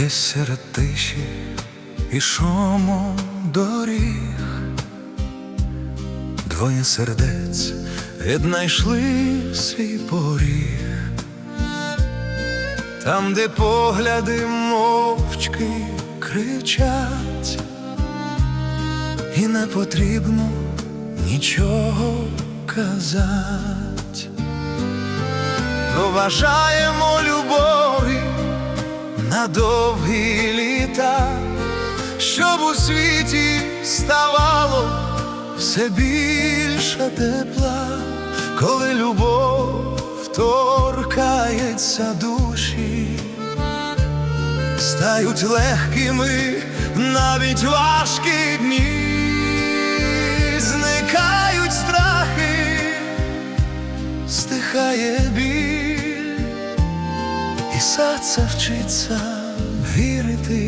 Десь серед тиші і шуму доріг Двоє сердець віднайшли свій поріг, там, де погляди мовчки кричать, і не потрібно нічого казать. Поважаємо любові на довгі літа, щоб у світі ставало все більше тепла, коли любов торкається душі, стають легкими навіть важкі дні, зникають страхи, стихає біль, і серце вчиться вірити.